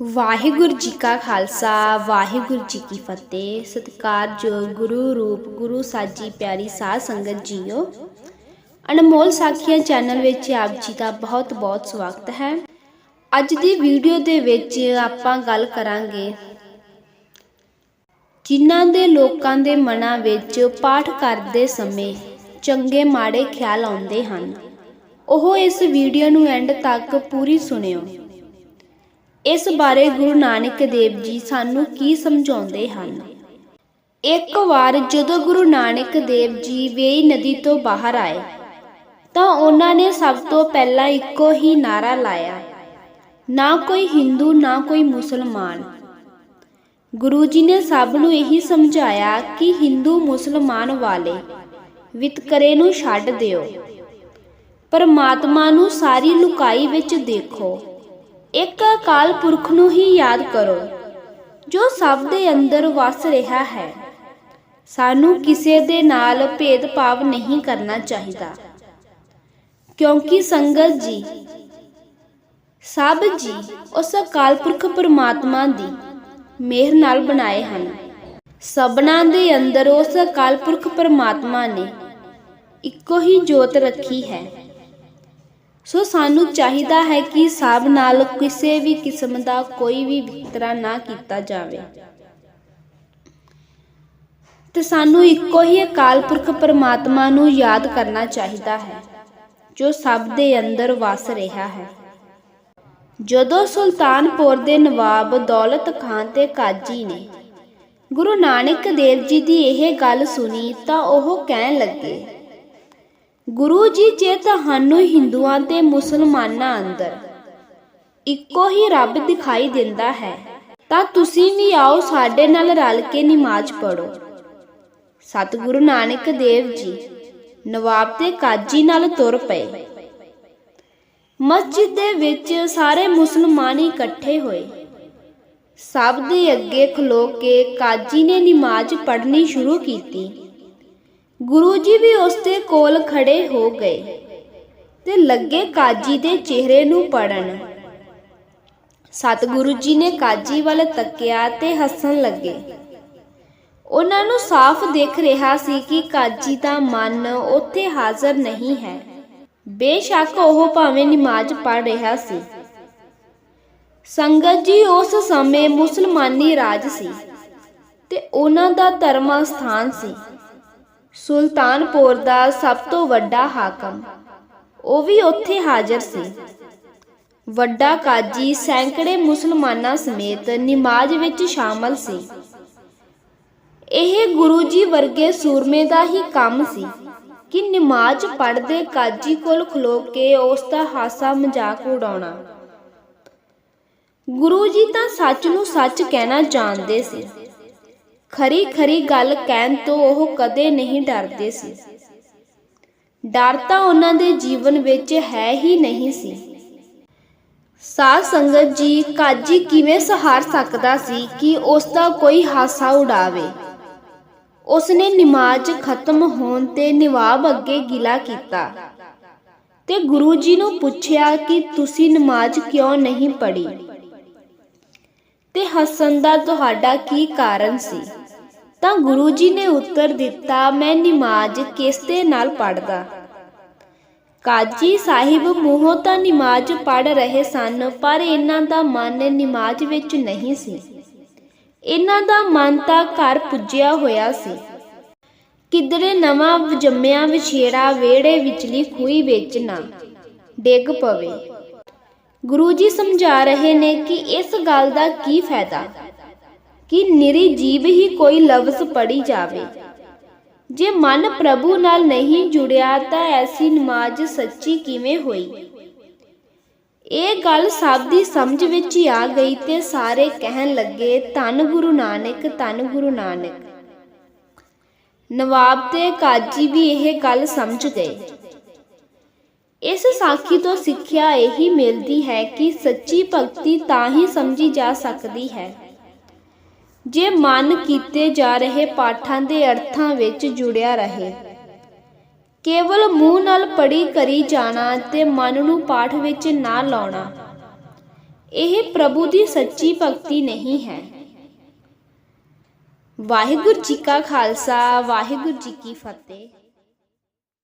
ਵਾਹਿਗੁਰੂ ਜੀ ਕਾ ਖਾਲਸਾ, ਵਾਹਿਗੁਰੂ ਜੀ ਕੀ ਫਤਿਹ। ਸਤਿਕਾਰਯੋਗ ਗੁਰੂ ਰੂਪ ਗੁਰੂ ਸਾਜੀ ਪਿਆਰੀ ਸਾਧ ਸੰਗਤ ਜੀਓ। ਅਨਮੋਲ ਸਾਖੀਆਂ ਚੈਨਲ ਵਿੱਚ ਆਪ ਜੀ ਦਾ ਬਹੁਤ ਬਹੁਤ ਸਵਾਗਤ ਹੈ। ਅੱਜ ਦੀ ਵੀਡੀਓ ਦੇ ਵਿੱਚ ਆਪਾਂ ਗੱਲ ਕਰਾਂਗੇ ਜਿਨ੍ਹਾਂ ਦੇ ਲੋਕਾਂ ਦੇ ਮਨਾਂ ਵਿੱਚ ਪਾਠ ਕਰਦੇ ਸਮੇਂ ਚੰਗੇ ਮਾੜੇ ਖਿਆਲ ਆਉਂਦੇ ਹਨ। ਉਹ ਇਸ ਵੀਡੀਓ ਨੂੰ ਐਂਡ ਤੱਕ ਪੂਰੀ ਸੁਣਿਓ। ਇਸ ਬਾਰੇ ਗੁਰੂ ਨਾਨਕ ਦੇਵ ਜੀ ਸਾਨੂੰ ਕੀ ਸਮਝਾਉਂਦੇ ਹਨ? ਇੱਕ ਵਾਰ ਜਦੋਂ ਗੁਰੂ ਨਾਨਕ ਦੇਵ ਜੀ ਵੇਈ ਨਦੀ ਤੋਂ ਬਾਹਰ ਆਏ, ਤਾਂ ਉਹਨਾਂ ਨੇ ਸਭ ਤੋਂ ਪਹਿਲਾਂ ਇੱਕੋ ਹੀ ਨਾਰਾ ਲਾਇਆ, ਨਾ ਕੋਈ ਹਿੰਦੂ, ਨਾ ਕੋਈ ਮੁਸਲਮਾਨ। ਗੁਰੂ ਜੀ ਨੇ ਸਭ ਨੂੰ ਇਹੀ ਸਮਝਾਇਆ ਕਿ ਹਿੰਦੂ, ਮੁਸਲਮਾਨ ਵਾਲੇ ਵਿਤਕਰੇ ਨੂੰ ਛੱਡ ਦਿਓ। ਪਰਮਾਤਮਾ ਨੂੰ ਸਾਰੀ ਲੁਕਾਈ ਵਿੱਚ ਦੇਖੋ। ਇੱਕ ਅਕਾਲ ਪੁਰਖ ਨੂੰ ਹੀ ਯਾਦ ਕਰੋ, ਜੋ ਸਭ ਦੇ ਅੰਦਰ ਵਸ ਰਿਹਾ ਹੈ। ਸਾਨੂੰ ਕਿਸੇ ਦੇ ਨਾਲ ਭੇਦਭਾਵ ਨਹੀਂ ਕਰਨਾ ਚਾਹੀਦਾ। ਕਿਉਂਕਿ ਸੰਗਤ ਜੀ, ਸਭ ਜੀ ਉਸ ਅਕਾਲ ਪੁਰਖ ਪਰਮਾਤਮਾ ਦੀ ਮਿਹਰ ਨਾਲ ਬਣਾਏ ਹਨ। ਸਭਨਾ ਦੇ ਅੰਦਰ ਉਸ ਅਕਾਲ ਪੁਰਖ ਪਰਮਾਤਮਾ ਨੇ ਇੱਕੋ ਹੀ ਜੋਤ ਰੱਖੀ ਹੈ। ਸੋ ਸਾਨੂੰ ਚਾਹੀਦਾ ਹੈ ਕਿ ਸਭ ਨਾਲ ਕਿਸੇ ਵੀ ਕਿਸਮ ਦਾ ਕੋਈ ਵੀ ਵਿਤਕਰਾ ਨਾ ਕੀਤਾ ਜਾਵੇ। ਤੇ ਸਾਨੂੰ ਇੱਕੋ ਹੀ ਅਕਾਲ ਪੁਰਖ ਪਰਮਾਤਮਾ ਨੂੰ ਯਾਦ ਕਰਨਾ ਚਾਹੀਦਾ ਹੈ ਜੋ ਸਭ ਦੇ ਅੰਦਰ ਵਸ ਰਿਹਾ ਹੈ। ਜਦੋਂ ਸੁਲਤਾਨਪੁਰ ਦੇ ਨਵਾਬ ਦੌਲਤ ਖਾਨ ਤੇ ਕਾਜੀ ਨੇ ਗੁਰੂ ਨਾਨਕ ਦੇਵ ਜੀ ਦੀ ਇਹ ਗੱਲ ਸੁਣੀ ਤਾਂ ਉਹ ਕਹਿਣ ਲੱਗੇ ਗੁਰੂ ਜੀ, ਜੇ ਤੁਹਾਨੂੰ ਹਿੰਦੂਆਂ ਤੇ ਮੁਸਲਮਾਨਾਂ ਅੰਦਰ ਇੱਕੋ ਹੀ ਰੱਬ ਦਿਖਾਈ ਦਿੰਦਾ ਹੈ, ਤਾਂ ਤੁਸੀਂ ਵੀ ਆਓ ਸਾਡੇ ਨਾਲ ਰਲ ਕੇ ਨਮਾਜ਼ ਪੜੋ ਸਤਿਗੁਰੂ ਨਾਨਕ ਦੇਵ ਜੀ ਨਵਾਬ ਤੇ ਕਾਜੀ ਨਾਲ ਤੁਰ ਪਏ। ਮਸਜਿਦ ਦੇ ਵਿੱਚ ਸਾਰੇ ਮੁਸਲਮਾਨ ਇਕੱਠੇ ਹੋਏ। ਸਭ ਦੇ ਅੱਗੇ ਖਲੋ ਕੇ ਕਾਜੀ ਨੇ ਨਮਾਜ਼ ਪੜ੍ਹਨੀ ਸ਼ੁਰੂ ਕੀਤੀ। ਗੁਰੂ ਜੀ ਵੀ ਉਸ ਦੇ ਕੋਲ ਖੜੇ ਹੋ ਗਏ ਤੇ ਲੱਗੇ ਕਾਜੀ ਦੇ ਚਿਹਰੇ ਨੂੰ ਪੜਨ ਸਤਿਗੁਰੂ ਜੀ ਨੇ ਕਾਜੀ ਵੱਲ ਤੱਕਿਆ ਤੇ ਹੱਸਣ ਲੱਗੇ। ਉਹਨਾਂ ਨੂੰ ਸਾਫ਼ ਦਿਖ ਰਿਹਾ ਸੀ ਕਿ ਕਾਜੀ ਦਾ ਮਨ ਉੱਥੇ ਹਾਜ਼ਰ ਨਹੀਂ ਹੈ। ਬੇਸ਼ੱਕ ਉਹ ਭਾਵੇਂ ਨਮਾਜ਼ ਪੜ ਰਿਹਾ ਸੀ। ਸੰਗਤ ਜੀ ਉਸ ਸਮੇਂ ਮੁਸਲਮਾਨੀ ਰਾਜ ਸੀ ਤੇ ਉਹਨਾਂ ਦਾ ਧਰਮ ਸਥਾਨ ਸੀ। ਸੁਲਤਾਨਪੁਰ ਦਾ ਸਭ ਤੋਂ ਵੱਡਾ ਹਾਕਮ। ਉਹ ਵੀ ਉੱਥੇ ਹਾਜ਼ਰ ਸੀ। ਵੱਡਾ ਕਾਜੀ ਸੈਂਕੜੇ ਮੁਸਲਮਾਨਾਂ ਸਮੇਤ ਨਮਾਜ਼ ਵਿੱਚ ਸ਼ਾਮਲ ਸੀ। ਇਹ ਗੁਰੂ ਜੀ ਵਰਗੇ ਸੂਰਮੇ ਦਾ ਹੀ ਕੰਮ ਸੀ ਕਿ ਨਮਾਜ਼ ਪੜ੍ਹਦੇ ਕਾਜੀ ਕੋਲ ਖਲੋ ਕੇ ਉਸ ਦਾ ਹਾਸਾ ਮਜ਼ਾਕ ਉਡਾਉਣਾ। ਗੁਰੂ ਜੀ ਤਾਂ ਸੱਚ ਨੂੰ ਸੱਚ ਕਹਿਣਾ ਜਾਣਦੇ ਸੀ। ਖਰੀ ਖਰੀ ਗੱਲ ਕਹਿਣ ਤੋਂ ਉਹ ਕਦੇ ਨਹੀਂ ਡਰਦੇ ਸੀ। ਡਰ ਤਾਂ ਉਹਨਾਂ ਦੇ ਜੀਵਨ ਵਿੱਚ ਹੈ ਹੀ ਨਹੀਂ ਸੀ। ਸਾਧ ਸੰਗਤ ਜੀ, ਕਾਜੀ ਕਿਵੇਂ ਸਹਾਰ ਸਕਦਾ ਸੀ ਕਿ ਉਸ ਦਾ ਕੋਈ ਹਾਸਾ ਉਡਾਵੇ? ਉਸ ਨੇ ਨਮਾਜ਼ ਖਤਮ ਹੋਣ ਤੇ ਨਿਵਾਬ ਅੱਗੇ ਗਿਲਾ ਕੀਤਾ ਤੇ ਗੁਰੂ ਜੀ ਨੂੰ ਪੁੱਛਿਆ ਕਿ ਤੁਸੀਂ ਨਮਾਜ਼ ਕਿਉਂ ਨਹੀਂ ਪੜ੍ਹੀ? ਤੇ ਹੱਸਣ ਦਾ ਤੁਹਾਡਾ ਕੀ ਕਾਰਨ ਸੀ? ਤਾਂ ਗੁਰੂ ਜੀ ਨੇ ਉੱਤਰ ਦਿੱਤਾ, ਮੈਂ ਨਮਾਜ਼ ਕਿਸ ਨਾਲ ਪੜਦਾ ਕਾਜੀ ਸਾਹਿਬ, ਮੂੰਹੋਂ ਤਾਂ ਨਮਾਜ਼ ਪੜ ਰਹੇ ਸਨ, ਪਰ ਇਹਨਾਂ ਦਾ ਮਨ ਨਮਾਜ਼ ਵਿੱਚ ਨਹੀਂ ਸੀ। ਇਹਨਾਂ ਦਾ ਮਨ ਤਾਂ ਘਰ ਪੁੱਜਿਆ ਹੋਇਆ ਸੀ। ਕਿਧਰੇ ਨਵਾਂ ਜੰਮਿਆ ਵਿਛੇੜਾ ਵੇੜੇ ਵਿਚਲੀ ਖੂਈ ਵਿੱਚ ਨਾ ਡਿੱਗ ਪਵੇ। ਗੁਰੂ ਜੀ ਸਮਝਾ ਰਹੇ ਨੇ ਕਿ ਇਸ ਗੱਲ ਦਾ ਕੀ ਫਾਇਦਾ? ਕਿ ਨਿਰੀ ਜੀਬ ਹੀ ਕੋਈ ਲਫ਼ਜ਼ ਪੜੀ ਜਾਵੇ। ਜੇ ਮਨ ਪ੍ਰਭੂ ਨਾਲ ਨਹੀਂ ਜੁੜਿਆ ਤਾਂ ਐਸੀ ਨਮਾਜ਼ ਸੱਚੀ ਕਿਵੇਂ ਹੋਈ? ਇਹ ਗੱਲ ਸਭ ਦੀ ਸਮਝ ਵਿੱਚ ਹੀ ਆ ਗਈ ਤੇ ਸਾਰੇ ਕਹਿਣ ਲੱਗੇ, ਧੰਨ ਗੁਰੂ ਨਾਨਕ, ਧੰਨ ਗੁਰੂ ਨਾਨਕ। ਨਵਾਬ ਤੇ ਕਾਜੀ ਵੀ ਇਹ ਗੱਲ ਸਮਝ ਗਏ। ਇਸ ਸਾਖੀ ਤੋਂ ਸਿੱਖਿਆ ਇਹੀ ਮਿਲਦੀ ਹੈ ਕਿ ਸੱਚੀ ਭਗਤੀ ਤਾਂ ਹੀ ਸਮਝੀ ਜਾ ਸਕਦੀ ਹੈ। ਜੇ ਮਨ ਕੀਤੇ ਜਾ ਰਹੇ ਪਾਠਾਂ ਦੇ ਅਰਥਾਂ ਵਿੱਚ ਜੁੜਿਆ ਰਹੇ। ਕੇਵਲ ਮੂੰਹ ਨਾਲ ਪੜੀ ਕਰੀ ਜਾਣਾ ਤੇ ਮਨ ਨੂੰ ਪਾਠ ਵਿੱਚ ਨਾ ਲਾਉਣਾ। ਇਹ ਪ੍ਰਭੂ ਦੀ ਸੱਚੀ ਭਗਤੀ ਨਹੀਂ ਹੈ। ਵਾਹਿਗੁਰੂ ਜੀ ਕਾ ਖਾਲਸਾ, ਵਾਹਿਗੁਰੂ ਜੀ ਕੀ ਫਤਿਹ।